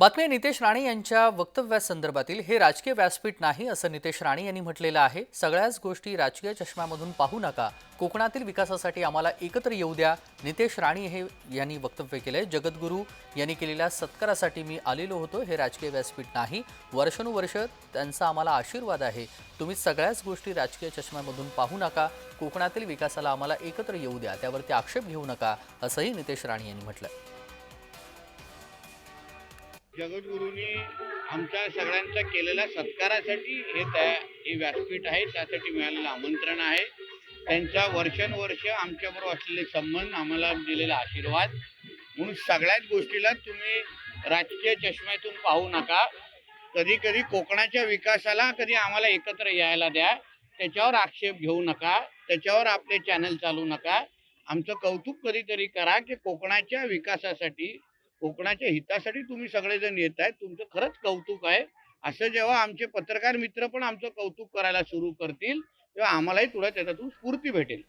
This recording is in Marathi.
बातमी नितेश राणे यांच्या वक्तव्यासंदर्भातील हे राजकीय व्यासपीठ नाही असं नितेश राणे यांनी म्हटलेलं आहे. सगळ्याच गोष्टी राजकीय चष्म्यामधून पाहू नका. कोकणातील विकासासाठी आम्हाला एकत्र येऊ द्या. नितेश राणे हे यांनी वक्तव्य केलंय. जगद्गुरू यांनी केलेल्या सत्कारासाठी मी आलेलो होतो. हे राजकीय व्यासपीठ नाही. वर्षानुवर्ष त्यांचा आम्हाला आशीर्वाद आहे. तुम्ही सगळ्याच गोष्टी राजकीय चष्म्यामधून पाहू नका. कोकणातील विकासाला आम्हाला एकत्र येऊ द्या. त्यावरती आक्षेप घेऊ नका असंही नितेश राणे यांनी म्हटलं जगद्गुरूंनी आमच्या सगळ्यांचा केलेल्या सत्कारासाठी हे त्या हे व्यासपीठ आहे त्यासाठी मिळालेलं आमंत्रण आहे. त्यांचा वर्षानुवर्ष आमच्याबरोबर असलेले संबंध आम्हाला दिलेला आशीर्वाद. म्हणून सगळ्याच गोष्टीला तुम्ही राजकीय चष्म्यातून पाहू नका. कधी कधी कोकणाच्या विकासाला कधी आम्हाला एकत्र यायला द्या. त्याच्यावर आक्षेप घेऊ नका. त्याच्यावर आपले चॅनल चालू नका. आमचं कौतुक कधीतरी करा की कोकणाच्या विकासासाठी कोकणाच्या हितासाठी तुम्ही सगळेजण येत आहेत तुमचं खरंच कौतुक आहे. असं जेव्हा आमचे पत्रकार मित्र पण आमचं कौतुक करायला सुरू करतील तेव्हा आम्हालाही थोडं त्याच्यातून स्फूर्ती भेटेल.